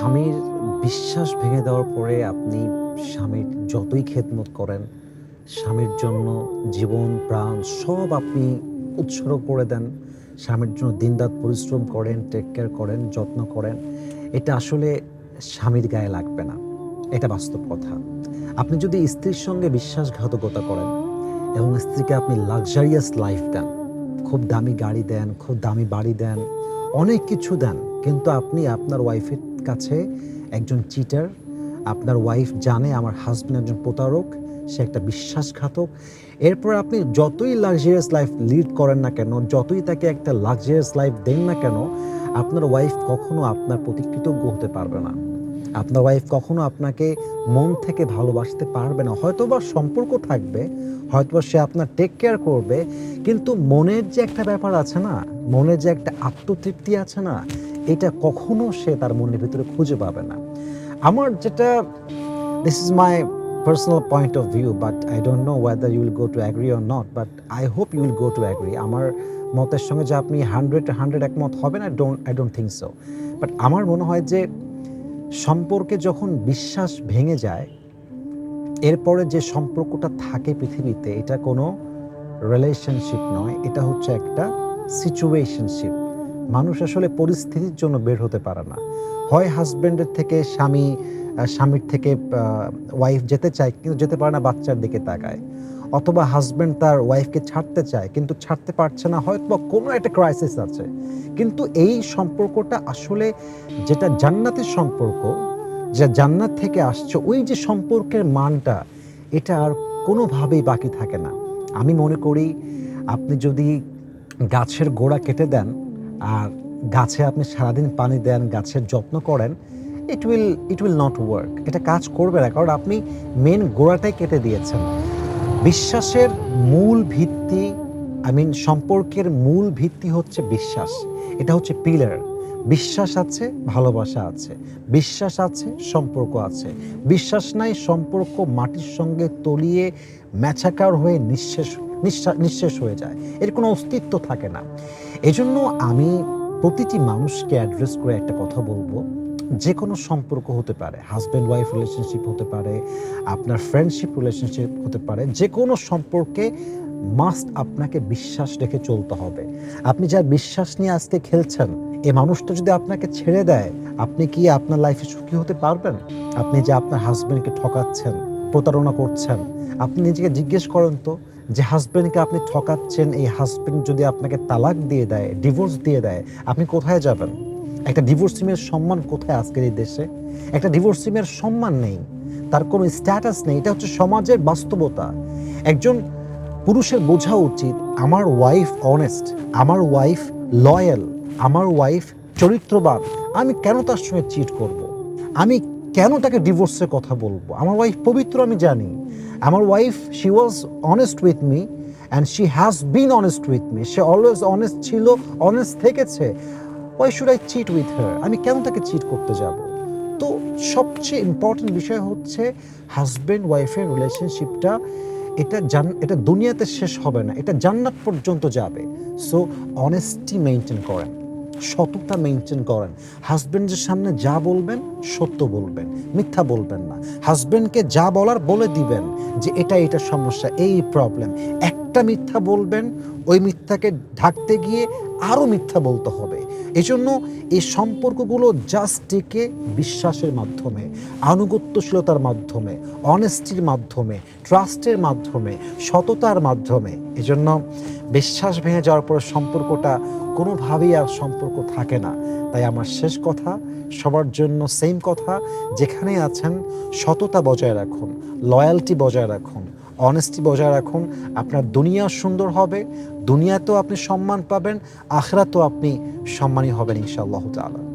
স্বামীর বিশ্বাস ভেঙে দেওয়ার পরে আপনি স্বামীর যতই খেদমত করেন, স্বামীর জন্য জীবন, প্রাণ সব আপনি উৎসর্গ করে দেন, স্বামীর জন্য দিনরাত পরিশ্রম করেন টেক কেয়ার করেন, যত্ন করেন, এটা আসলে স্বামীর গায়ে লাগবে না। এটা বাস্তব কথা। আপনি যদি স্ত্রীর সঙ্গে বিশ্বাসঘাতকতা করেন এবং স্ত্রীকে আপনি লাক্সারিয়াস লাইফ দেন, খুব দামি গাড়ি দেন, খুব দামি বাড়ি দেন, অনেক কিছু দেন, কিন্তু আপনি আপনার ওয়াইফের কাছে একজন চিটার আপনার ওয়াইফ জানে আমার হাজব্যান্ড একজন প্রতারক, সে একটা বিশ্বাসঘাতক। এরপর আপনি যতই লাক্সারিয়াস লাইফ লিড করেন না কেন, যতই তাকে একটা লাক্সারিয়াস লাইফ দেন না কেন, আপনার ওয়াইফ কখনো আপনার প্রতি কৃতজ্ঞ হতে পারবে না। আপনার ওয়াইফ কখনো আপনাকে মন থেকে ভালোবাসতে পারবে না। হয়তো বা সম্পর্ক থাকবে হয়তো সে আপনার টেক কেয়ার করবে, কিন্তু মনের যে একটা ব্যাপার আছে না, মনের যে একটা আত্মতৃপ্তি আছে না এটা কখনো সে তার মনের ভিতরে খুঁজে পাবে না। আমার যেটা this is my personal point of view but I don't know whether you will go to agree or not but I hope you will go to agree আমার মতের সঙ্গে যে আপনি হান্ড্রেড হান্ড্রেড একমত হবেন I don't I don't think so but আমার মনে হয় যে সম্পর্কে যখন বিশ্বাস ভেঙে যায়, এরপরে যে সম্পর্কটা থাকে পৃথিবীতে, এটা কোনো রিলেশনশিপ নয়, এটা হচ্ছে একটা সিচুয়েশনশিপ মানুষ আসলে পরিস্থিতির জন্য বের হতে পারে না। হয় হাজব্যান্ডের থেকে স্বামী স্বামীর থেকে ওয়াইফ যেতে চায় কিন্তু যেতে পারে না, বাচ্চার দিকে তাকায়। অথবা হাজব্যান্ড তার ওয়াইফকে ছাড়তে চায় কিন্তু ছাড়তে পারছে না হয়তো বা কোনো একটা ক্রাইসিস আছে। কিন্তু এই সম্পর্কটা আসলে যেটা জান্নাতের সম্পর্ক, যা জান্নাত থেকে আসছে, ওই যে সম্পর্কের মানটা, এটা আর কোনোভাবেই বাকি থাকে না। আমি মনে করি, আপনি যদি গাছের গোড়া কেটে দেন আর গাছে আপনি সারাদিন পানি দেন, গাছের যত্ন করেন it will it will not work এটা কাজ করবে না, কারণ আপনি মেন গোড়াটাই কেটে দিয়েছেন। বিশ্বাসের মূল ভিত্তি আই মিন সম্পর্কের মূল ভিত্তি হচ্ছে বিশ্বাস। এটা হচ্ছে পিলার বিশ্বাস আছে, ভালোবাসা আছে। বিশ্বাস আছে, সম্পর্ক আছে। বিশ্বাস নাই, সম্পর্ক মাটির সঙ্গে তলিয়ে ম্যাচাকার হয়ে নিঃশেষ নিঃশেষ হয়ে যায়। এর কোনো অস্তিত্ব থাকে না। এজন্য আমি প্রতিটি মানুষকে অ্যাড্রেস করে একটা কথা বলব। যে কোনো সম্পর্ক হতে পারে হাজব্যান্ড ওয়াইফ রিলেশনশিপ হতে পারে, আপনার ফ্রেন্ডশিপ রিলেশনশিপ হতে পারে যে কোনো সম্পর্কে মাস্ট আপনাকে বিশ্বাস রেখে চলতে হবে। আপনি যার বিশ্বাস নিয়ে আজকে খেলছেন এই মানুষটা যদি আপনাকে ছেড়ে দেয়, আপনি কি আপনার লাইফে সুখী হতে পারবেন? আপনি যে আপনার হাজব্যান্ডকে ঠকাচ্ছেন প্রতারণা করছেন। আপনি নিজেকে জিজ্ঞেস করেন তো যে হাজব্যান্ডকে আপনি ঠকাচ্ছেন, এই হাজব্যান্ড যদি আপনাকে তালাক দিয়ে দেয় ডিভোর্স দিয়ে দেয়, আপনি কোথায় যাবেন? একটা ডিভোর্সিমের সম্মান কোথায় আজকের এই দেশে? একটা ডিভোর্স সিমের সম্মান নেই, তার কোনো স্ট্যাটাস নেই, এটা হচ্ছে সমাজের বাস্তবতা। একজন পুরুষের বোঝা উচিত, আমার ওয়াইফ অনেস্ট আমার ওয়াইফ লয়াল আমার ওয়াইফ চরিত্রবান, আমি কেন তার সঙ্গে চিট করব। আমি কেন তাকে ডিভোর্সের কথা বলব? আমার ওয়াইফ পবিত্র, আমি জানি। আমার wife she was honest with me and she has been honest with me say always honest ছিল অনেস্ট থেকেছে। Why should I cheat with her আমি কেন তাকে চিট করতে যাব? তো সবচেয়ে ইম্পর্টেন্ট বিষয় হচ্ছে হাজব্যান্ড ওয়াইফের রিলেশনশিপটা এটা জান, এটা দুনিয়াতে শেষ হবে না। এটা জান্নাত পর্যন্ত যাবে। সো অনেস্টি মেনটেন করেন। সততা মেনটেন করেন। হাজব্যান্ডের সামনে যা বলবেন, সত্য বলবেন, মিথ্যা বলবেন না। হাজব্যান্ডকে যা বলার বলে দিবেন যে এটা এটা সমস্যা, এই প্রবলেম একটা মিথ্যা বলবেন, ওই মিথ্যাকে ঢাকতে গিয়ে আরও মিথ্যা বলতে হবে। এই জন্য এই সম্পর্কগুলো জাস্ট বিশ্বাসের মাধ্যমে, আনুগত্যশীলতার মাধ্যমে অনেস্টির মাধ্যমে ট্রাস্টের মাধ্যমে, সততার মাধ্যমে, এজন্য বিশ্বাস ভেঙে যাওয়ার পরে সম্পর্কটা কোনোভাবেই আর সম্পর্ক থাকে না। তাই আমার শেষ কথা, সবার জন্য সেম কথা যেখানে আছেন, সততা বজায় রাখুন লয়্যালটি বজায় রাখুন অনেস্টি বজায় রাখুন, আপনার দুনিয়া সুন্দর হবে, দুনিয়াতেও আপনি সম্মান পাবেন, আখরাতেও আপনি সম্মানী হবেন ইনশাআল্লাহ তাআলা।